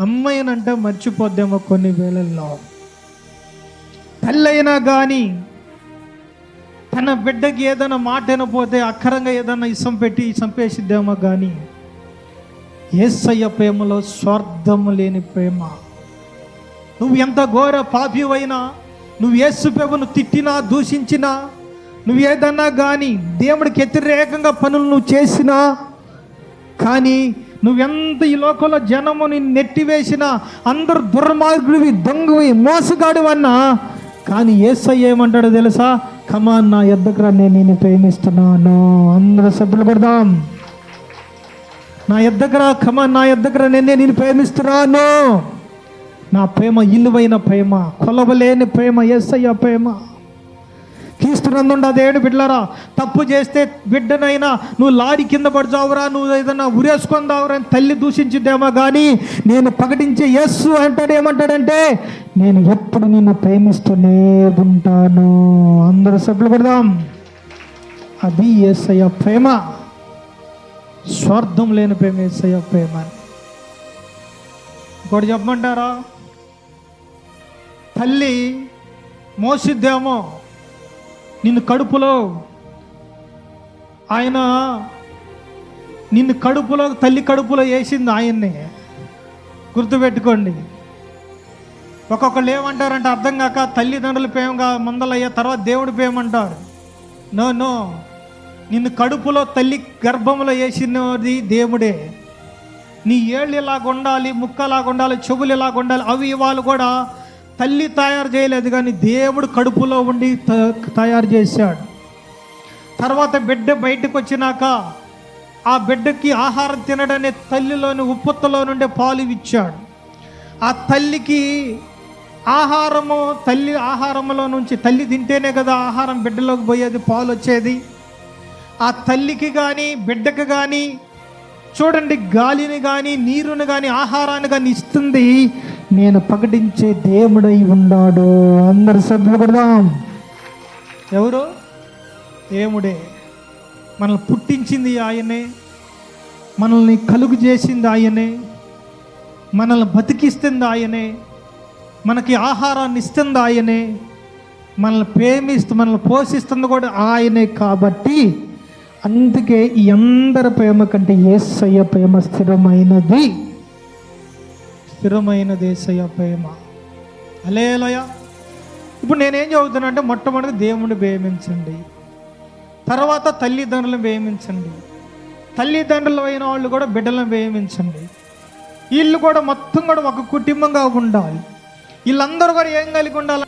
అమ్మాయినంటే మర్చిపోద్దేమో కొన్ని వేళల్లో. తల్లైనా కానీ తన బిడ్డకి ఏదైనా మాట వినపోతే అక్కరంగా ఏదైనా ఇసం పెట్టి చంపేసిద్దేమో కానీ ఏసయ్య ప్రేమలో స్వార్థము లేని ప్రేమ. నువ్వు ఎంత ఘోర పాపివైనా నువ్వు ఏసు ప్రేమను తిట్టినా దూషించినా నువ్వు ఏదన్నా కానీ దేవుడికి వ్యతిరేకంగా పనులు నువ్వు చేసినా కానీ నువ్వెంత ఈ లోకంలో జనముని నెట్టివేసినా అందరు దుర్మార్గుడివి దొంగవి మోసగాడు అన్నా కానీ ఏసై ఏమంటాడో తెలుసా? కమాన్ నా ఎద్దకు రా నేను నిన్ను ప్రేమిస్తున్నాను. అందరూ సభ్యులు పడదాం నా ఎద్దకు రా కమాన్ నా ఎద్దకు రా నేను నేను ప్రేమిస్తున్నాను. నా ప్రేమ ఇలువైన ప్రేమ కొలవలేని ప్రేమ ఏసయ్య ప్రేమ. క్రీస్తునందుండ దేవుడు బిడ్డలారా. తప్పు చేస్తే బిడ్డనైనా నువ్వు లారీ కింద పడుచావురా నువ్వు ఏదైనా ఉరేసుకుందావురా అని తల్లి దూషించిద్దేమో కానీ నేను ప్రకటించే యస్సు అంటాడు ఏమంటాడంటే నేను ఎప్పుడు నిన్ను ప్రేమిస్తూనే ఉంటాను. అందరూ సభ్యులు పెడదాం అది ఏసయ్య ప్రేమ. స్వార్థం లేని ప్రేమ ఏసయ్య ప్రేమ ఇంకోటి చెప్పమంటారా? తల్లి మోసిద్దేమో. నిన్ను కడుపులో ఆయన నిన్ను కడుపులో తల్లి కడుపులో వేసింది ఆయన్నే. గుర్తుపెట్టుకోండి. ఒక్కొక్కళ్ళు ఏమంటారంటే అర్థం కాక తల్లిదండ్రుల ప్రేమగా ముందలయ్యా తర్వాత దేవుడి ప్రేమంటారు నో నో. నిన్ను కడుపులో తల్లి గర్భంలో వేసినది దేవుడే. నీ ఏళ్ళు ఇలాగ ఉండాలి ముక్క ఇలాగ ఉండాలి చెవులు ఇలాగ ఉండాలి అవి వాళ్ళు కూడా తల్లి తయారు చేయలేదు కానీ దేవుడు కడుపులో ఉండి త- తయారు చేశాడు. తర్వాత బిడ్డ బయటకు వచ్చినాక ఆ బిడ్డకి ఆహారం తినడనే తల్లిలోని ఉప్పత్తులో నుండే పాలు ఇచ్చాడు. ఆ తల్లికి ఆహారము తల్లి ఆహారంలో నుంచి తల్లి తింటేనే కదా ఆహారం బిడ్డలోకి పోయేది పాలు వచ్చేది. ఆ తల్లికి కానీ బిడ్డకి కానీ చూడండి గాలిని కానీ నీరుని కానీ ఆహారాన్ని కానీ ఇస్తుంది. నేను ప్రకటించే దేవుడై ఉన్నాడు. అందరు సభ్యులు కొడదాం. ఎవరు? దేవుడే. మనల్ని పుట్టించింది ఆయనే. మనల్ని కలుగు చేసింది ఆయనే. మనల్ని బతికిస్తుంది ఆయనే. మనకి ఆహారాన్ని ఇస్తుంది ఆయనే. మనల్ని ప్రేమిస్తూ మనల్ని పోషిస్తుంది కూడా ఆయనే కాబట్టి అందుకే ఈ అందరి ప్రేమ కంటే ఏసయ్య ప్రేమ స్థిరమైనది. స్థిరమైన దేశయ ప్రేమ. అలేలయ. ఇప్పుడు నేనేం చదువుతున్నా అంటే మొట్టమొదటి దేవుణ్ణి ప్రేమించండి. తర్వాత తల్లిదండ్రులను ప్రేమించండి. తల్లిదండ్రులు అయిన వాళ్ళు కూడా బిడ్డలను ప్రేమించండి. వీళ్ళు కూడా మొత్తం కూడా ఒక కుటుంబంగా ఉండాలి. వీళ్ళందరూ కూడా ఏం కలిగి ఉండాలి?